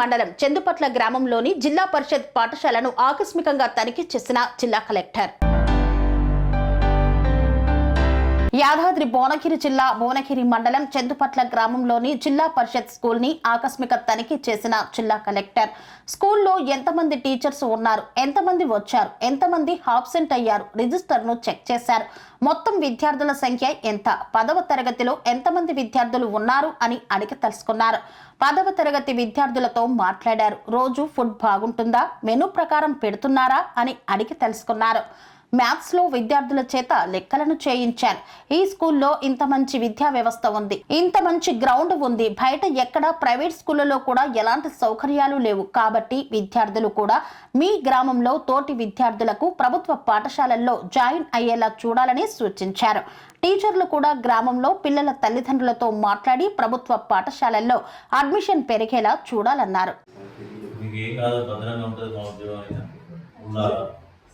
మండలం చందుపట్ల గ్రామంలోని జిల్లా పరిషత్ పాఠశాలను ఆకస్మికంగా తనిఖీ చేసిన జిల్లా కలెక్టర్. యాదాద్రి భువనగిరి జిల్లా భువనగిరి మండలం చందుపట్ల గ్రామంలోని జిల్లా పరిషత్ స్కూల్ని ఆకస్మిక తనిఖీ చేసిన జిల్లా కలెక్టర్. స్కూల్లో ఎంతమంది టీచర్స్ ఉన్నారు? ఎంతమంది వచ్చారు? ఎంతమంది హాబ్సెంట్ అయ్యారు? రిజిస్టర్ను చెక్ చేశారు. మొత్తం విద్యార్థుల సంఖ్య ఎంత? పదవ తరగతిలో ఎంతమంది విద్యార్థులు ఉన్నారు అని అడిగి తెలుసుకున్నారు. పదవ తరగతి విద్యార్థులతో మాట్లాడారు. రోజు ఫుడ్ బాగుంటుందా? మెనూ ప్రకారం పెడుతున్నారా? అని అడిగి తెలుసుకున్నారు. మ్యాథ్స్లో విద్యార్థుల చేత లెక్కలను చేయించాను. ఈ స్కూల్లో ఇంత మంచి విద్యా వ్యవస్థ ఉంది. ఇంత మంచి గ్రౌండ్ ఉంది. బయట ఎక్కడ ప్రైవేట్ స్కూళ్ళలో కూడా ఎలాంటి సౌకర్యాలు లేవు. కాబట్టి విద్యార్థులు కూడా మీ గ్రామంలో తోటి విద్యార్థులకు ప్రభుత్వ పాఠశాలల్లో జాయిన్ అయ్యేలా చూడాలని సూచించారు. టీచర్లు కూడా గ్రామంలో పిల్లల తల్లిదండ్రులతో మాట్లాడి ప్రభుత్వ పాఠశాలల్లో అడ్మిషన్ పెరిగేలా చూడాలన్నారు.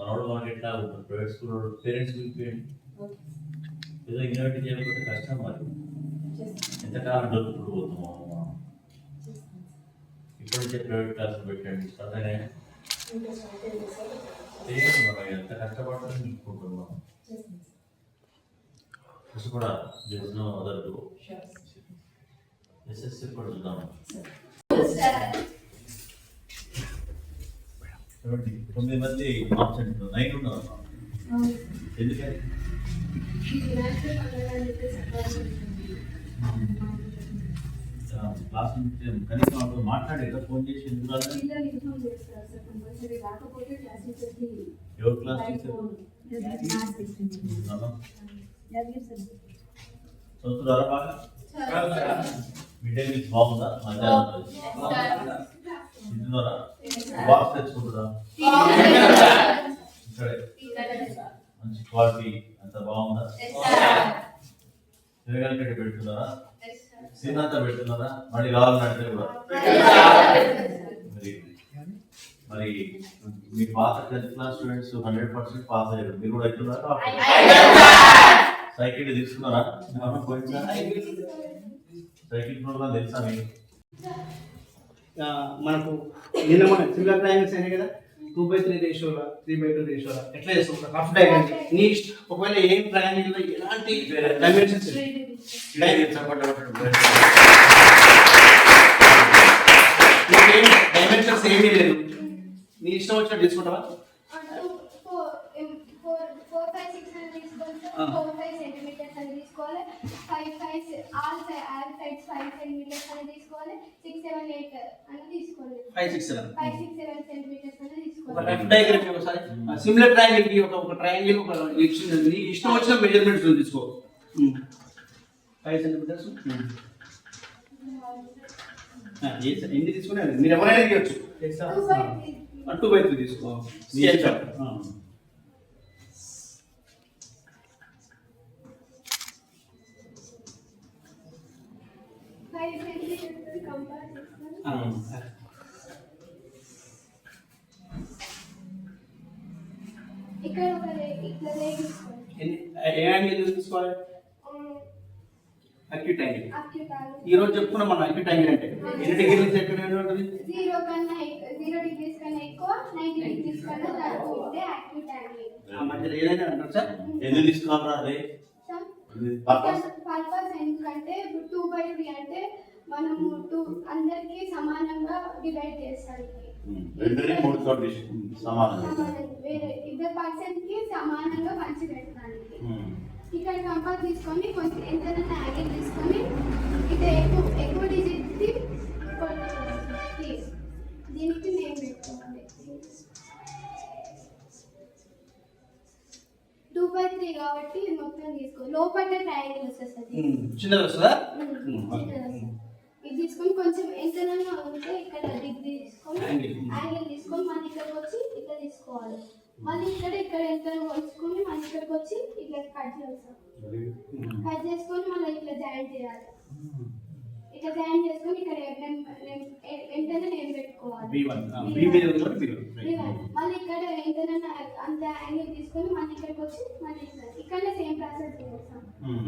మనోడు మనకి ఎట్లా ఉంటుంది. ప్రైవేట్ స్కూల్లో పేరెంట్స్ పిలిపియండి ఏదో ఇన్నోవేటివ్ చేయకపోతే కష్టం మరి. ఎంతకాలం డబ్బులు పోతాము మనం ఇప్పటి నుంచే ప్రైవేట్ క్లాసులు పెట్టండి. సరేనే? చేయండి మనం ఎంత కష్టపడుతుంది నిలుపుకుంటున్నాం కష్టపడాలి this no other to SSC కూడా చూద్దాం. చూడండి తొమ్మిది మంది ఆబ్సెంట్ నైన్ ఉన్నారు ఎందుకని? క్లాస్ నుంచి కనీసం వాళ్ళు మాట్లాడారు ఫోన్ చేసి ఎందుకు? ఎవరు క్లాస్ టీచర్? చదువుతున్నారా బాగా? మిడ్ డే మీల్స్ బాగుందా? మధ్యాహ్నం తింటున్నారా బాక్స్ తెచ్చుకుంటారా మంచి క్వాలిటీ అంత బాగుందా? తిరగలిగట్టు పెడుతున్నారా? సిన్నంతా పెడుతున్నారా? మళ్ళీ కావాలంటే కూడా. మరి మరి మీ పాత tenth class students hundred percent pass అయ్యారు. మీరు కూడా అవుతున్నారా సైకిల్ తీసుకున్నారా? సైకిల్ ప్రోగ్రామ్ తెలుసా మీకు? మనకు నిన్న మన సింగల్ ట్రయాంగిల్స్ అయినాయి కదా? టూ బై త్రీ రేషియోలా త్రీ బై టూ రేషియోలా? ఎట్లా చేస్తాం రఫ్ డయాగ్రామ్ నీ. ఒకవేళ ఏం ట్రయాంగిల్లో ఎలాంటి డైమెన్షన్స్ డైమెన్షన్స్ ఏమీ లేదు. నీ ఇష్టం వచ్చినట్టు తీసుకుంటావా? ఫోర్ ఫైవ్ సిక్స్ అని తీసుకోవాలి. ఫోర్ ఫైవ్ సెంటీమీటర్స్ అని తీసుకోవాలి. సైడ్స్ ఫైవ్ సెంటీమీటర్స్ అని తీసుకోవాలి. సిక్స్ సెవెన్ ఎయిట్ అని తీసుకోవాలి five six seven five six seven centimetres అని ఒక తీసుకోవాలి రఫ్ డయాగ్రామ్ ఒకసారి సిమిలర్ ట్రయాంగిల్కి ఒక ఒక ట్రయాంగిల్ ఒక ఇచ్చిన- నీకు ఇష్టం వచ్చిన మెజర్మెంట్స్ తీసుకో. ఫైవ్ సెంటీమీటర్స్ ఎన్ని తీసుకునే మీరు ఎవరైనా తీయచ్చు. టూ బై త్రీ తీసుకో. ఏ యాంగిల్ తీసుకోవాలి అక్యూట్ యాంగిల్. ఈ రోజు చెప్పుకున్నాం మనం అక్యూట్ యాంగిల్ అంటే. ఎన్ని డిగ్రీలు ఎక్కడ ఉంటుంది? జీరో కన్నా జీరో డిగ్రీస్ కన్నా ఎక్కువ నైన్టీ డిగ్రీస్ కన్నా తక్కువ ఉంటే అక్యూట్ యాంగిల్. ఆ మధ్యలో ఏదైనా అంటారు సార్? ఎందుకు తీసుకున్నారా అదే? Sir purpose? పర్పస్ ఎందుకంటే ఇప్పుడు టూ బై త్రీ అంటే మనము టూ అందరికి సమానంగా డివైడ్ మూడు సమానం. సమానం వేరే ఇద్దరు పర్సన్కి సమానంగా పంచి పెట్టడానికి ఇక్కడ కంపేర్ తీసుకొని కొంచెం ఎంతైనా తీసుకొని ఇది ఎక్కువ ఎక్కువ డిజిట్ దీనికి నేను పెట్టుకోవాలి. టూ బై త్రీ కాబట్టి మొత్తం తీసుకో. లోపల ట్రయాంగిల్ వస్తుంది. చిన్నది వస్తుందా ఉమ్, చిన్నది వస్తుంది. ఇది తీసుకొని కొంచెం ఎంతనన్నా ఉంటే ఇక్కడ డిగ్రీ తీసుకొని. యాంగిల్ తీసుకొని మళ్ళీ ఇక్కడికి వచ్చి ఇట్లా తీసుకోవాలి. మళ్ళీ ఇక్కడ ఇక్కడ ఎంత వచ్చుకొని మళ్ళీ ఇక్కడికి వచ్చి ఇట్లా కట్ చేస్తాం. కట్ చేసుకొని మళ్ళీ ఇట్లా జాయిన్ చేయాలి. ఇట్లా జాయిన్ చేసుకొని ఇక్కడ ఎంతనే నేను పెట్టుకోవాలి. మళ్ళీ ఇక్కడ ఎంతనన్నా అంత యాంగిల్ తీసుకొని మళ్ళీ ఇక్కడికి వచ్చి మళ్ళీ ఇట్లా. ఇక్కడనే సేమ్ ప్రాసెస్ చేస్తాం.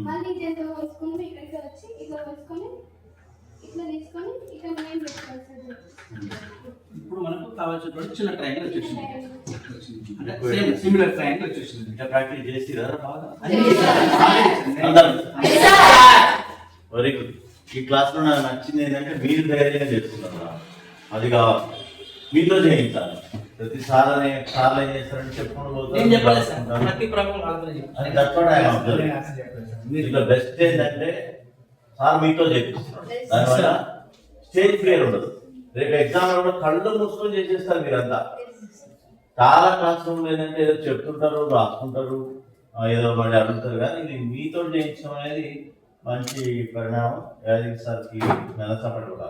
మళ్ళీ ఎంత వచ్చుకుంటే ఇక్కడికి వచ్చి ఇట్లా వచ్చుకొని ఇట్లా తీసుకొని ఇక్కడ నేను పెట్టుకోవాలి సార్ ఇప్పుడు మనకు కావాల్సినటువంటి చిన్న ట్రయాంగిల్ వచ్చేసింది. అంటే సేమ్ సిమిలర్ ట్రయాంగిల్ వచ్చేసింది. ఇంకా ప్రాక్టీస్ చేసిరా బాగా? అందరూ. వెరీ గుడ్ ఈ క్లాస్లో నాకు నచ్చింది ఏంటంటే మీరు ధైర్యంగా చేస్తున్నారు అది కావాలి. మీతో చేయించాలి. ప్రతి సార్ అనే సార్లు ఏం చేస్తారంటే చెప్పుకుంటూ పోతారు. బెస్ట్ ఏంటంటే సార్ మీతో చేపిస్తున్నారు. దానివల్ల స్టేజ్ ఫియర్ ఉండదు. రేపు ఎగ్జామ్ కూడా కళ్ళు మూసుకొని చేసేస్తారు మీరంతా. చాలా క్లాస్ రూమ్ ఏంటంటే ఏదో చెప్తుంటారు రాసుకుంటారు ఏదో మళ్ళీ అడుగుతారు కానీ ఇది మీతో చేయించడం అనేది మంచి పరిణామం. యాదగిరి సార్కి మెనసపడి కూడా